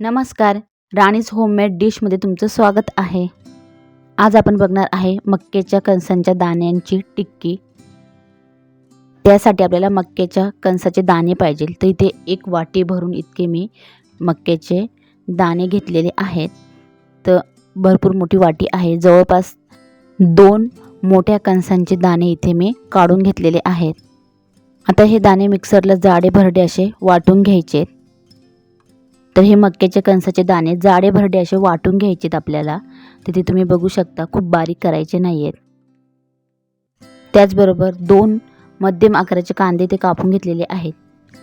नमस्कार राणीज होममेड डिशमध्ये तुमचं स्वागत आहे. आज आपण बघणार आहे मक्केच्या कणसांच्या दाण्यांची टिक्की. त्यासाठी आपल्याला मक्केच्या कणसाचे दाणे पाहिजे. तर इथे एक वाटी भरून इतके मी मक्याचे दाणे घेतलेले आहेत. तर भरपूर मोठी वाटी आहे. जवळपास दोन मोठ्या कणसांचे दाणे इथे मी काढून घेतलेले आहेत. आता हे दाणे मिक्सरला जाडे भरडे असे वाटून घ्यायचे. आहेत तर हे मक्याच्या कणसाचे दाणे जाडे भरडे असे वाटून घ्यायचेत आपल्याला. तिथे तुम्ही बघू शकता खूप बारीक करायचे नाही आहेत त्याचबरोबर दोन मध्यम आकाराचे कांदे ते कापून घेतलेले आहेत.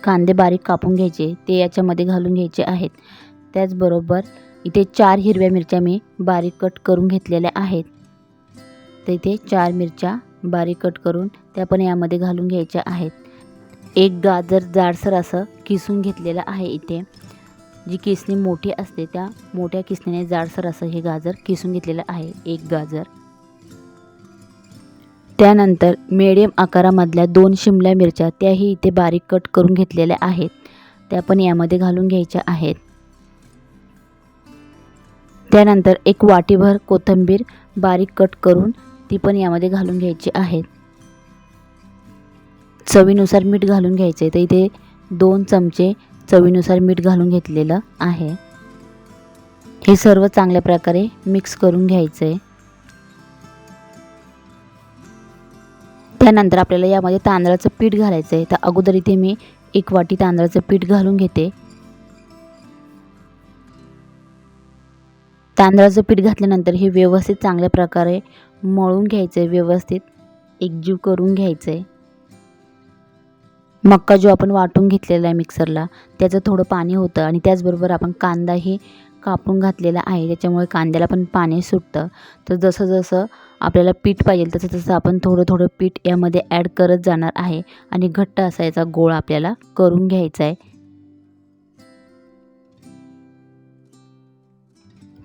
कांदे बारीक कापून घ्यायचे ते याच्यामध्ये घालून घ्यायचे आहेत. त्याचबरोबर इथे चार हिरव्या मिरच्या मी बारीक कट करून घेतलेल्या आहेत. तर इथे चार मिरच्या बारीक कट करून त्या पण यामध्ये घालून घ्यायच्या आहेत. एक गाजर जाडसर असं किसून घेतलेलं आहे इथे. जी किसणी मोठी असते त्या मोठ्या किसणीने जाडसर असं हे गाजर किसून घेतलेलं आहे एक गाजर. त्यानंतर मिडियम आकारामधल्या दोन शिमल्या मिरच्या त्याही इथे बारीक कट करून घेतलेल्या आहेत. त्या पण यामध्ये घालून घ्यायच्या आहेत. त्यानंतर एक वाटीभर कोथिंबीर बारीक कट करून ती पण यामध्ये घालून घ्यायची आहेत चवीनुसार मीठ घालून घ्यायचे तर इथे दोन चमचे चवीनुसार मीठ घालून घेतलेलं आहे. हे सर्व चांगल्या प्रकारे मिक्स करून घ्यायचं आहे त्यानंतर आपल्याला यामध्ये तांदळाचं पीठ घालायचं आहे तर अगोदर इथे मी एक वाटी तांदळाचं पीठ घालून घेते. तांदळाचं पीठ घातल्यानंतर हे व्यवस्थित चांगल्या प्रकारे मळून घ्यायचं आहे व्यवस्थित एकजीव करून घ्यायचं आहे मक्का जो आपण वाटून घेतलेला आहे मिक्सरला त्याचं थोडं पाणी होतं आणि त्याचबरोबर आपण कांदाही कापून घातलेला आहे त्याच्यामुळे कांद्याला पण पाणी सुटतं. तर जसं जसं आपल्याला पीठ पाहिजे तसं तसं आपण थोडं थोडं पीठ यामध्ये ॲड करत जाणार आहे आणि घट्ट असायचा गोळ आपल्याला करून घ्यायचा आहे.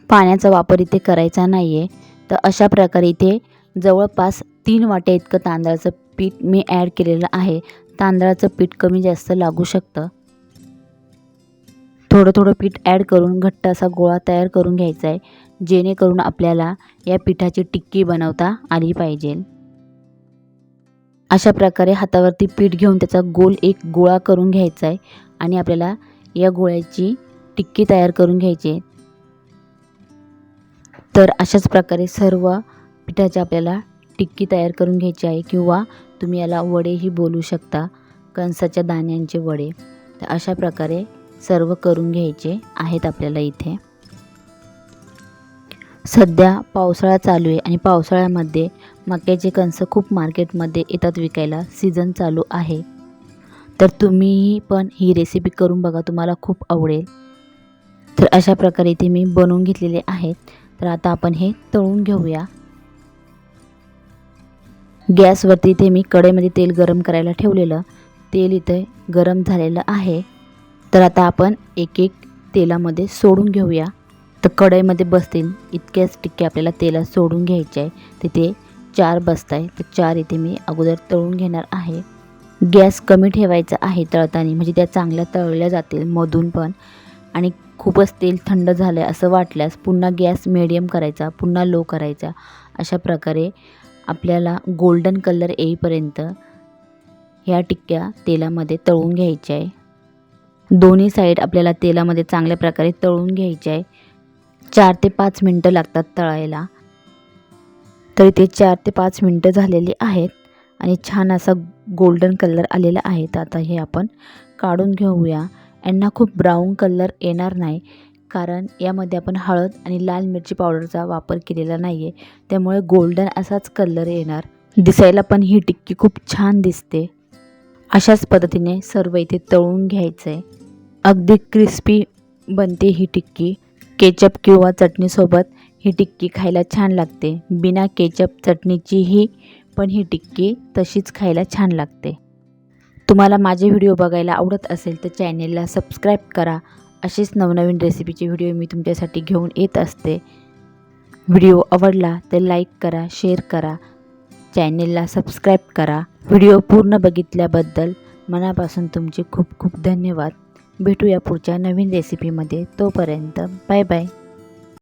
पाण्याचा वापर इथे करायचा नाही आहे तर अशा प्रकारे इथे जवळपास तीन वाट्या इतकं तांदळाचं पीठ मी ॲड केलेलं आहे. तांदळाचं पीठ कमी जास्त लागू शकतं. थोडं थोडं पीठ ॲड करून घट्ट असा गोळा तयार करून घ्यायचा आहे जेणेकरून आपल्याला या पिठाची टिक्की बनवता आली पाहिजे. अशा प्रकारे हातावरती पीठ घेऊन त्याचा गोल एक गोळा करून घ्यायचा आहे आणि आपल्याला या गोळ्याची टिक्की तयार करून घ्यायची. आहे तर अशाच प्रकारे सर्व पिठाच्या आपल्याला टिक्की तयार करून घ्यायची आहे किंवा तुम्ही याला वडेही बोलू शकता कणसाच्या दाण्यांचे वडे. तर अशा प्रकारे सर्व करून घ्यायचे आहेत आपल्याला इथे. सध्या पावसाळा चालू आहे आणि पावसाळ्यामध्ये मक्याचे कणसं खूप मार्केटमध्ये येतात विकायला सीझन चालू आहे. तर तुम्हीही पण ही रेसिपी करून बघा तुम्हाला खूप आवडेल. तर अशा प्रकारे इथे मी बनवून घेतलेले आहेत. तर आता आपण हे तळून घेऊया. गॅसवरती इथे मी कढईमध्ये तेल गरम करायला ठेवलेलं. तेल इथे गरम झालेलं आहे. तर आता आपण एक एक तेलामध्ये सोडून घेऊया. तर कढईमध्ये बसतील इतक्याच टिक्के आपल्याला तेलात सोडून घ्यायचे आहे. तिथे चार बसत आहे तर चार इथे मी अगोदर तळून घेणार आहे. गॅस कमी ठेवायचा आहे तळताना. म्हणजे त्या चांगल्या तळल्या जातील मधून पण. आणि खूपच तेल थंड झालं आहे असं वाटल्यास पुन्हा गॅस मिडियम करायचा पुन्हा लो करायचा. अशा प्रकारे आपल्याला गोल्डन कलर येईपर्यंत ह्या टिक्क्या तेलामध्ये तळून घ्यायच्या आहे. दोन्ही साईड आपल्याला तेलामध्ये चांगल्या प्रकारे तळून घ्यायचे आहे. चार ते पाच मिनटं लागतात तळायला. तर इथे चार ते पाच मिनटं झालेली आहेत आणि छान असा गोल्डन कलर आलेला आहे. तर आता हे आपण काढून घेऊया. यांना खूप ब्राऊन कलर येणार नाही. कारण यामध्ये आपण हळद आणि लाल मिरची पावडरचा वापर केलेला नाही आहे त्यामुळे गोल्डन असाच कलर येणार. दिसायला पण ही टिक्की खूप छान दिसते. अशाच पद्धतीने सर्व इथे तळून घ्यायचं आहे अगदी क्रिस्पी बनते ही टिक्की. केचप किंवा चटणीसोबत ही टिक्की खायला छान लागते. बिना केचप चटणीचीही पण ही टिक्की तशीच खायला छान लागते. तुम्हाला माझे व्हिडिओ बघायला आवडत असेल तर चॅनेलला सबस्क्राईब करा. असेच नवनवीन रेसिपीचे व्हिडिओ मी तुमच्यासाठी घेऊन येत असते. व्हिडिओ आवडला तर लाईक करा शेअर करा. चॅनेलला सबस्क्राईब करा. व्हिडिओ पूर्ण बघितल्याबद्दल मनापासून तुमचे खूप खूप धन्यवाद. भेटूया पुढच्या नवीन रेसिपीमध्ये तोपर्यंत बाय बाय